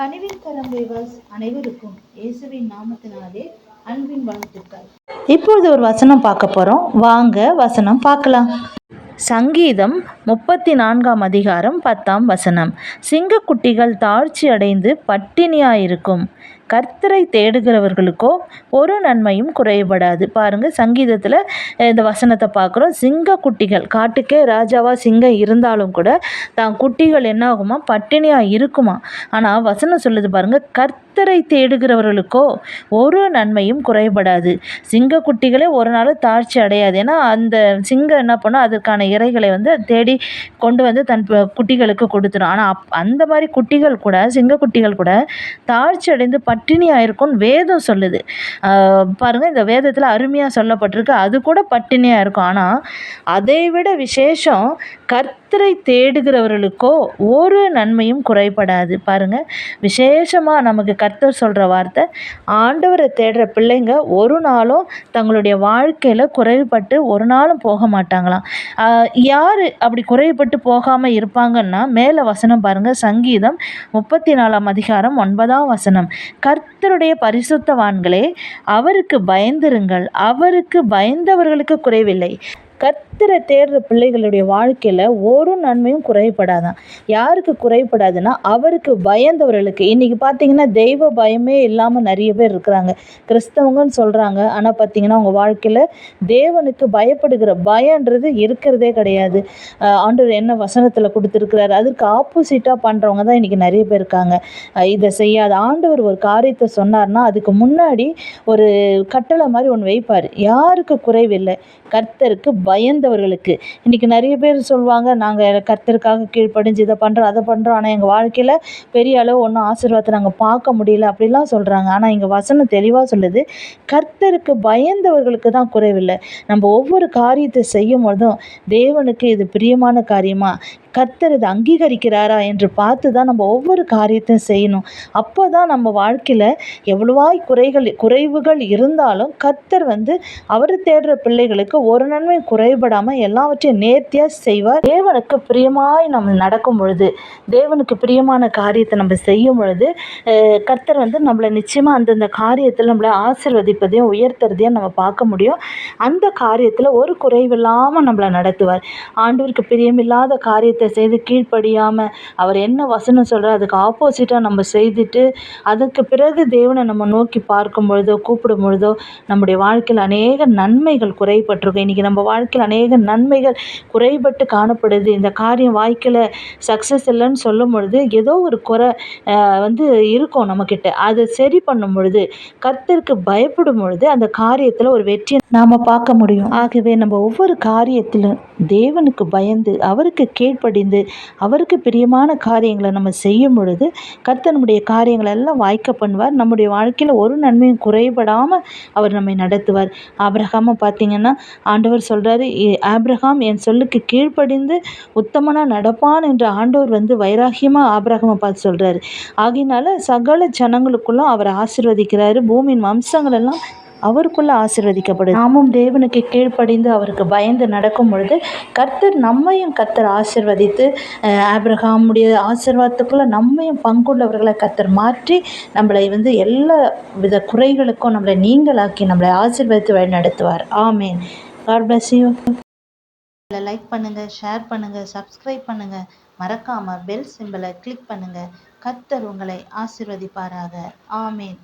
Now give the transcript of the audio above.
கனிவின் கரம் viewers அனைவருக்கும் இயேசுவின் நாமத்தினாலே அன்பின் வாழ்த்துக்கள். இப்பொழுது ஒரு வசனம் பார்க்க போகிறோம் வாங்க வசனம் பார்க்கலாம். சங்கீதம் முப்பத்தி நான்காம் அதிகாரம் பத்தாம் வசனம். சிங்கக்குட்டிகள் தாழ்ச்சி அடைந்து பட்டினியாயிருக்கும். கர்த்தரை தேடுகிறவர்களுக்கோ ஒரு நன்மையும் குறையப்படாது. பாருங்கள் சங்கீதத்தில் இந்த வசனத்தை பார்க்குறோம். சிங்க குட்டிகள் காட்டுக்கே ராஜாவாக சிங்கம் இருந்தாலும் கூட தான் குட்டிகள் என்ன ஆகுமா பட்டினியாக இருக்குமா? ஆனால் வசனம் சொல்லுது பாருங்கள் கர்த்தரை தேடுகிறவர்களுக்கோ ஒரு நன்மையும் குறைபடாது சிங்க குட்டிகளே ஒரு நாள் தாழ்ச்சி அடையாது. ஏன்னா அந்த சிங்கம் என்ன பண்ணும்? அதற்கான இறைகளை வந்து தேடி கொண்டு வந்து தன் குட்டிகளுக்கு கொடுத்துரும். ஆனால் அப் அந்த மாதிரி குட்டிகள் கூட சிங்க குட்டிகள் கூட தாழ்ச்சி அடைந்து பட்டினியாக இருக்கும்னு வேதம் சொல்லுது. பாருங்கள் இந்த வேதத்தில் அருமையாக சொல்லப்பட்டிருக்கு. அது கூட பட்டினியாக இருக்கும் ஆனால் அதை விட விசேஷம் கர்த்தரை தேடுகிறவர்களுக்கோ ஒரு நன்மையும் குறைபடாது. பாருங்கள் விசேஷமாக நமக்கு கர்த்தர் சொல்கிற வார்த்தை ஆண்டவரை தேடுற பிள்ளைங்க ஒரு நாளும் தங்களுடைய வாழ்க்கையில் குறைவுபட்டு ஒரு நாளும் போக மாட்டாங்களாம். யார் அப்படி குறைவுபட்டு போகாமல் இருப்பாங்கன்னா மேலே வசனம் பாருங்கள் சங்கீதம் முப்பத்தி நாலாம் அதிகாரம் ஒன்பதாம் வசனம். கர்த்தருடைய பரிசுத்தவான்களே அவருக்கு பயந்திருங்கள் அவருக்கு பயந்தவர்களுக்கு குறைவில்லை. கர்த்தரை தேடுற பிள்ளைகளுடைய வாழ்க்கையில் ஒரு நன்மையும் குறைபடாதான் யாருக்கு குறைபடாதுன்னா அவருக்கு பயந்தவர்களுக்கு. இன்றைக்கி பார்த்தீங்கன்னா தெய்வ பயமே இல்லாமல் நிறைய பேர் இருக்கிறாங்க. கிறிஸ்தவங்கன்னு சொல்கிறாங்க ஆனால் பார்த்தீங்கன்னா அவங்க வாழ்க்கையில் தேவனுக்கு பயப்படுகிற பயன்றது இருக்கிறதே கிடையாது. ஆண்டவர் என்ன வசனத்தில் கொடுத்துருக்கிறாரு? அதற்கு ஆப்போசிட்டாக பண்ணுறவங்க தான் இன்றைக்கி நிறைய பேர் இருக்காங்க. இதை செய்யாத. ஆண்டவர் ஒரு காரியத்தை சொன்னார்னா அதுக்கு முன்னாடி ஒரு கட்டளை மாதிரி ஒன்று வைப்பார். யாருக்கு குறைவில்லை? கர்த்தருக்கு பயந்தவர்களுக்கு. இன்றைக்கி நிறைய பேர் சொல்லுவாங்க நாங்கள் கர்த்தருக்காக கீழ்ப்படிஞ்சு இதை பண்ணுறோம் அதை பண்ணுறோம் ஆனால் எங்கள் வாழ்க்கையில் பெரிய அளவு ஒன்றும் ஆசீர்வாதத்தை நாங்கள் பார்க்க முடியல அப்படிலாம் சொல்கிறாங்க ஆனால் இங்கே வசனம் தெளிவாக சொல்லுது கர்த்தருக்கு பயந்தவர்களுக்கு தான் குறைவில்லை. நம்ம ஒவ்வொரு காரியத்தை செய்யும் பொழுதும் தேவனுக்கு இது பிரியமான காரியமா? கர்த்தர் இதை அங்கீகரிக்கிறாரா என்று பார்த்து தான் நம்ம ஒவ்வொரு காரியத்தையும் செய்யணும். அப்போ தான் நம்ம வாழ்க்கையில் எவ்வளவாய் குறைகள் குறைவுகள் இருந்தாலும் கர்த்தர் வந்து அவர் தேடுற பிள்ளைகளுக்கு ஒரு நன்மை குறைபடாமல் எல்லாவற்றையும் நேர்த்தியாக செய்வார். தேவனுக்கு பிரியமாய் நம்ம நடக்கும் பொழுது தேவனுக்கு பிரியமான காரியத்தை நம்ம செய்யும் பொழுது கர்த்தர் வந்து நம்மளை நிச்சயமாக அந்தந்த காரியத்தில் நம்மளை ஆசிர்வதிப்பதையும் உயர்த்துறதையும் நம்ம பார்க்க முடியும். அந்த காரியத்தில் ஒரு குறைவில்லாமல் நம்மளை நடத்துவார். ஆண்டவருக்கு பிரியமில்லாத காரியத்தை செய்து கீழ்ப்படியாமல் அவர் என்ன வசனம் சொல்கிறார் அதுக்கு ஆப்போசிட்டாக நம்ம செய்துட்டு அதுக்கு பிறகு தேவனை நம்ம நோக்கி பார்க்கும் பொழுதோ கூப்பிடும் பொழுதோ நம்முடைய வாழ்க்கையில் அநேக நன்மைகள் குறைபட்டிருக்கும். இன்றைக்கி நம்ம வாழ்க்கையில் அநேக நன்மைகள் குறைபட்டு காணப்படுது. இந்த காரியம் வாழ்க்கையில் சக்ஸஸ் இல்லைன்னு சொல்லும் பொழுது ஏதோ ஒரு குறை வந்து இருக்கும் நம்மக்கிட்ட அதை சரி பண்ணும் பொழுது கர்த்தருக்கு பயப்படும் பொழுது அந்த காரியத்தில் ஒரு வெற்றியை நாம் பார்க்க முடியும். ஆகவே நம்ம ஒவ்வொரு காரியத்திலும் தேவனுக்கு பயந்து அவருக்கு கீழ்ப்படிந்து அவருக்கு பிரியமான காரியங்களை நம்ம செய்யும் பொழுது கர்த்தர் நம்முடைய காரியங்களை எல்லாம் வாய்க்க பண்ணுவார். நம்முடைய வாழ்க்கையில் ஒரு நன்மையும் குறைபடாமல் அவர் நம்மை நடத்துவார். ஆபிரகாமை பார்த்தீங்கன்னா ஆண்டவர் சொல்கிறாரு ஆப்ரஹாம் என் சொல்லுக்கு கீழ்ப்படிந்து உத்தமனாக நடப்பான் என்று ஆண்டவர் வந்து வைராகியமாக ஆபிரகாமை பார்த்து சொல்கிறாரு ஆகையினால சகல ஜனங்களுக்குள்ளும் அவர் ஆசிர்வதிக்கிறாரு. பூமியின் வம்சங்கள் எல்லாம் அவருக்குள்ள ஆசீர்வதிக்கப்படுது. நாமும் தேவனுக்கு கீழ்ப்படிந்து அவருக்கு பயந்து நடக்கும் பொழுது கர்த்தர் நம்மையும் கர்த்தர் ஆசீர்வதித்து அஹ், ஆபிரகாமுடைய ஆசீர்வாதத்துக்குள்ள நம்மையும் பங்குள்ளவர்களை கர்த்தர் மாற்றி நம்மளை வந்து எல்லா வித குறைகளுக்கும் நம்மளை நீங்களாக்கி நம்மளை ஆசீர்வதித்து வழி நடத்துவார் amen. God bless you. Like பண்ணுங்கள் ஷேர் பண்ணுங்கள் சப்ஸ்கிரைப் பண்ணுங்கள் மறக்காமல் பெல் சிம்பலை கிளிக் பண்ணுங்கள் கர்த்தர் உங்களை ஆசீர்வதிப்பாராக. ஆமேன்.